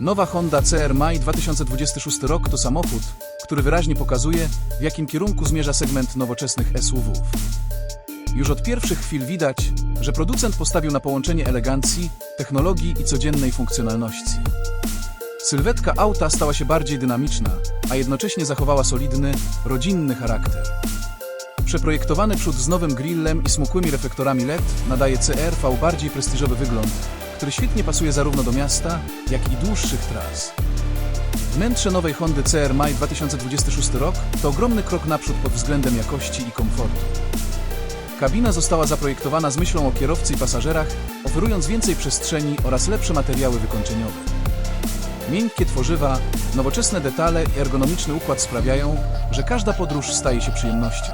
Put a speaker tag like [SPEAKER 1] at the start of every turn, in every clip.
[SPEAKER 1] Nowa Honda CR Maj 2026 rok to samochód, który wyraźnie pokazuje, w jakim kierunku zmierza segment nowoczesnych SUV-ów. Już od pierwszych chwil widać, że producent postawił na połączenie elegancji, technologii i codziennej funkcjonalności. Sylwetka auta stała się bardziej dynamiczna, a jednocześnie zachowała solidny, rodzinny charakter. Przeprojektowany przód z nowym grillem i smukłymi reflektorami LED nadaje CR-V bardziej prestiżowy wygląd, który świetnie pasuje zarówno do miasta, jak i dłuższych tras. Wnętrze nowej Hondy CR Maj 2026 rok to ogromny krok naprzód pod względem jakości i komfortu. Kabina została zaprojektowana z myślą o kierowcy i pasażerach, oferując więcej przestrzeni oraz lepsze materiały wykończeniowe. Miękkie tworzywa, nowoczesne detale i ergonomiczny układ sprawiają, że każda podróż staje się przyjemnością.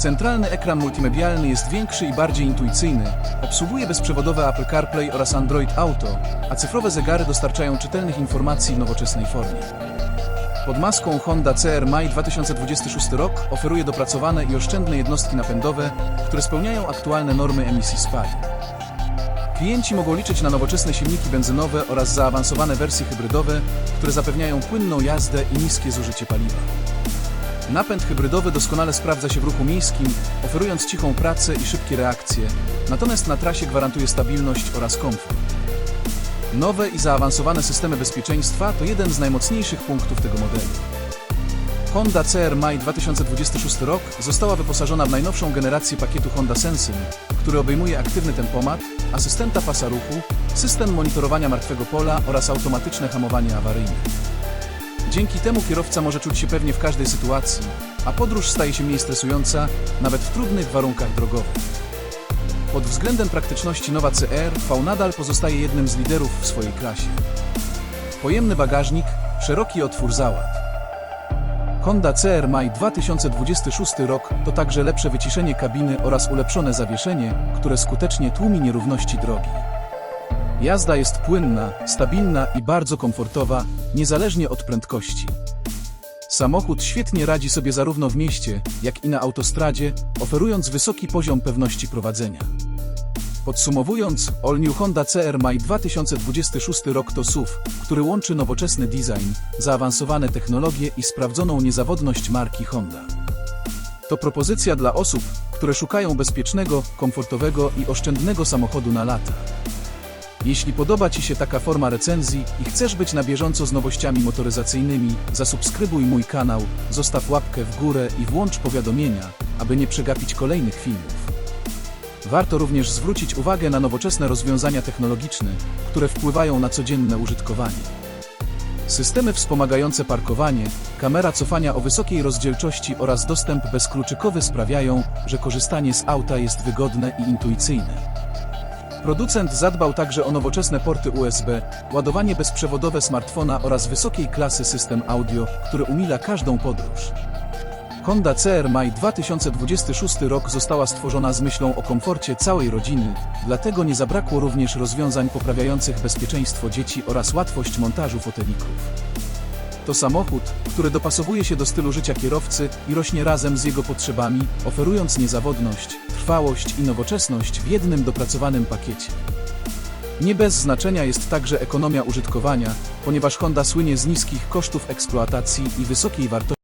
[SPEAKER 1] Centralny ekran multimedialny jest większy i bardziej intuicyjny, obsługuje bezprzewodowe Apple CarPlay oraz Android Auto, a cyfrowe zegary dostarczają czytelnych informacji w nowoczesnej formie. Pod maską Honda CR Maj 2026 rok oferuje dopracowane i oszczędne jednostki napędowe, które spełniają aktualne normy emisji spalin. Klienci mogą liczyć na nowoczesne silniki benzynowe oraz zaawansowane wersje hybrydowe, które zapewniają płynną jazdę i niskie zużycie paliwa. Napęd hybrydowy doskonale sprawdza się w ruchu miejskim, oferując cichą pracę i szybkie reakcje, natomiast na trasie gwarantuje stabilność oraz komfort. Nowe i zaawansowane systemy bezpieczeństwa to jeden z najmocniejszych punktów tego modelu. Honda CR Maj 2026 rok została wyposażona w najnowszą generację pakietu Honda Sensing, który obejmuje aktywny tempomat, asystenta pasa ruchu, system monitorowania martwego pola oraz automatyczne hamowanie awaryjne. Dzięki temu kierowca może czuć się pewnie w każdej sytuacji, a podróż staje się mniej stresująca, nawet w trudnych warunkach drogowych. Pod względem praktyczności nowa CR-V nadal pozostaje jednym z liderów w swojej klasie. Pojemny bagażnik, szeroki otwór załad. Honda CR Maj 2026 rok to także lepsze wyciszenie kabiny oraz ulepszone zawieszenie, które skutecznie tłumi nierówności drogi. Jazda jest płynna, stabilna i bardzo komfortowa, niezależnie od prędkości. Samochód świetnie radzi sobie zarówno w mieście, jak i na autostradzie, oferując wysoki poziom pewności prowadzenia. Podsumowując, All New Honda CR Maj 2026 rok to SUV, który łączy nowoczesny design, zaawansowane technologie i sprawdzoną niezawodność marki Honda. To propozycja dla osób, które szukają bezpiecznego, komfortowego i oszczędnego samochodu na lata. Jeśli podoba Ci się taka forma recenzji i chcesz być na bieżąco z nowościami motoryzacyjnymi, zasubskrybuj mój kanał, zostaw łapkę w górę i włącz powiadomienia, aby nie przegapić kolejnych filmów. Warto również zwrócić uwagę na nowoczesne rozwiązania technologiczne, które wpływają na codzienne użytkowanie. Systemy wspomagające parkowanie, kamera cofania o wysokiej rozdzielczości oraz dostęp bezkluczykowy sprawiają, że korzystanie z auta jest wygodne i intuicyjne. Producent zadbał także o nowoczesne porty USB, ładowanie bezprzewodowe smartfona oraz wysokiej klasy system audio, który umila każdą podróż. Honda CR Maj 2026 rok została stworzona z myślą o komforcie całej rodziny, dlatego nie zabrakło również rozwiązań poprawiających bezpieczeństwo dzieci oraz łatwość montażu fotelików. To samochód, który dopasowuje się do stylu życia kierowcy i rośnie razem z jego potrzebami, oferując niezawodność, trwałość i nowoczesność w jednym dopracowanym pakiecie. Nie bez znaczenia jest także ekonomia użytkowania, ponieważ Honda słynie z niskich kosztów eksploatacji i wysokiej wartości.